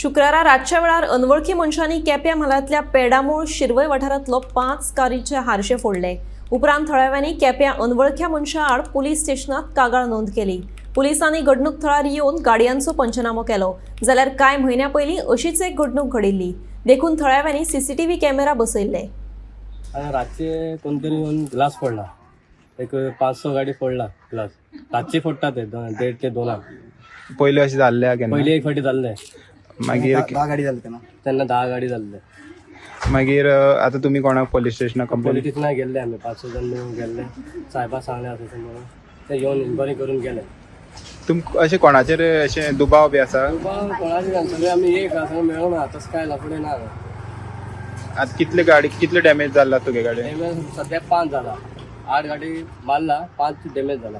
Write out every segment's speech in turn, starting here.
शुक्रारा रातच्या वेळार अनवळखी मनशांनी केप्या म्हालांतल्या पेडामोळ शिरवय वाठारांतलो पांच कारीचे हारशे फोडले. उपरांत थळाव्यांनी केप्या अनवळख्या मनशा आड पुलीस स्टेशनात कागाळ नोंद केली. पुलिसांनी घडणूक थळार येवन गाडयांचो पंचनामो केलो. जाल्यार कांय म्हयन्या पयलीं अशीच एक घडणूक घडिल्ली. देखून थळाव्यांनी सीसीटीव्ही कॅमेरा बसयल्ले. रातचे कोणतरी येऊन ग्लास फोडला. एक पाच स गाडी फोडला ग्लास. रातचे फोडतात ते देड ते दोनाक पयलीं अशें जाल्लें पहिले एक फाटी जाल्ले. मागीर त्यांना. दहा गाडी जाल्ले मागीर अ, आतां तुमी कोणाक पोलीस स्टेशनाक कंप्लेन पोलिटीत नाही गेल्ले आम्ही. पाच स जण मिळून गेल्ले साहेबा सांगले असं म्हणून ते येऊन इन्क्वायरी करून गेले. तुम अशें कोणाचेर अशें दुबाव बी आसा पण कोणाचे सगळे आम्ही एक असं मेळून ना तसं काय लफडे ना आतां कितले गाडी कितले डॅमेज जाला तुगे गाडी? डॅमेज सध्या पाच झाला. आठ गाडी मारला पाच डॅमेज झाला.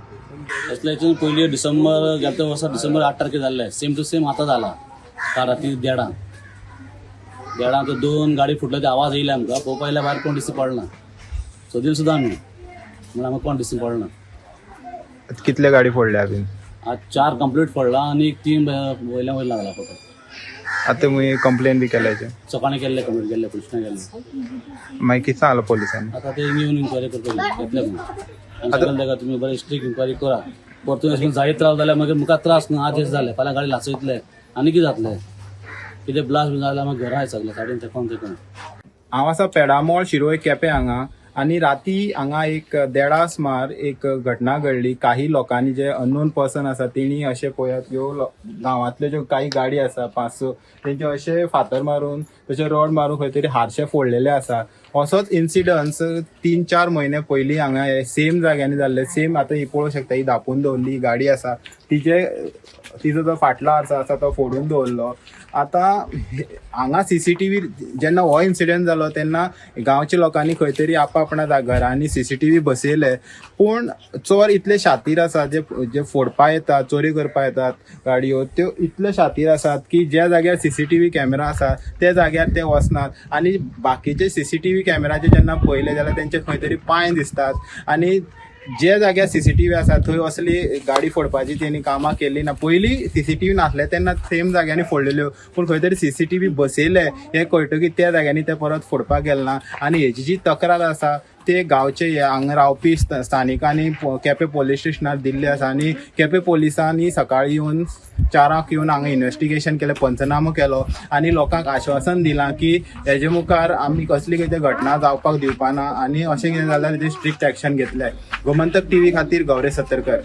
असल्या पयलीं डिसेंबर गेल्या वर्सा डिसेंबर आठ तारखे जाल्ले सेम टू सेम आतां जाला काल राती देडांक देडांक तो दोन गाडी फुटले ते आवाज येयले आमकां पळोवपा येयल्या भायर कोण दिसती पडना सोदील सुद्दां आमी म्हणून आमकां कोण दिसती पडना आतां कितले गाडी फोडल्या बीन आज चार कंप्लीट पडला आनी एक तीन वयल्या वयर लागला फक्त. आतां तुमी कंप्लेन बी केल्याचे. सकाळी केल्ले कंप्लीट केल्ले पुलिसांनी केल्ले. मागीर कितें सांगलो पोलिसांनी? आतां ते येवन इन्क्वायरी करतले घेतले म्हणून ताका तुमी बरें स्ट्रीक इन्क्वायरी करा. परतून अशें करून जायत त्रास जाल्यार मागीर मुखार त्रास आज हें जालें फाल्यां गाडी लासयतले आनी कितें जातलें कितें ब्लास्ट बी जाल्यार मागीर घरा सगळे सायडीन तेकोन तेकोन हांव आसा पेडामोळ शिरोय केपें हांगा आनी राती हांगा एक देडा सुमार एक घटना घडली. काही लोकांनी जे अननोन पर्सन आसा तेणी अशें पळयात ह्यो गांवांतल्यो ज्यो काही गाडी आसा पांच स तेंचे अशे फातर मारून तशे रॉड मारून खंय तरी हारशे फोडलेले आसा असोच इन्सिडन्स तीन चार म्हयने पयलीं हांगा सेम जाग्यांनी जाल्ले सेम आतां ही पळोवंक शकता ही धापून दवरली गाडी आसा तिचे तिजो जो फाटलो आसा आसा तो फोडून दवरलो आतां सी टी व्ही जेन्ना हो इन्सिडंट जालो तेन्ना गांवच्या लोकांनी खंय तरी आपआपणा घरांनी सी सी टी व्ही बसयले पूण चोर इतले शातीर आसा जे जे फोडपा येतात चोरी करपा येतात गाडयो त्यो इतले शातीर आसात की ज्या जाग्यार C C T V camera आसा त्या जाग्यार ते वचनात आनी बाकीचे C C T V CCTV कॅमेराचे जेन्ना पळयले जाल्यार तेंचे खंय तरी पांय दिसतात. आनी जे जाग्यार सीसीटीव्ही आसा थंय असली गाडी फोडपाची तेणी कामां केली ना पयलीं व्ही नासले तेन्ना सेम जाग्यांनी फोडलेल्यो पूण खंय तरी सीसीटीव्ही बसयले हे कळटकीर त्या जाग्यांनी ते परत फोडपाक गेल ना. आनी हेची जी तक्रार आसा ते गांवचे हांगा रावपी स्थानिकांनी केपे पोलीस स्टेशनार दिल्ली आसा आनी केपे पोलिसांनी सकाळीं येवन चारांक येवन हांगा इन्वेस्टिगेशन केलें पंचनामो केलो आनी लोकांक आश्वासन दिलां की हेजे मुखार आमी कसली कितें घटना जावपाक दिवपाना आनी अशें कितें जाल्यार तेजेर स्ट्रिक्ट एक्शन घेतले. गोमंतक टीव्ही खातीर गौरे सतरकर.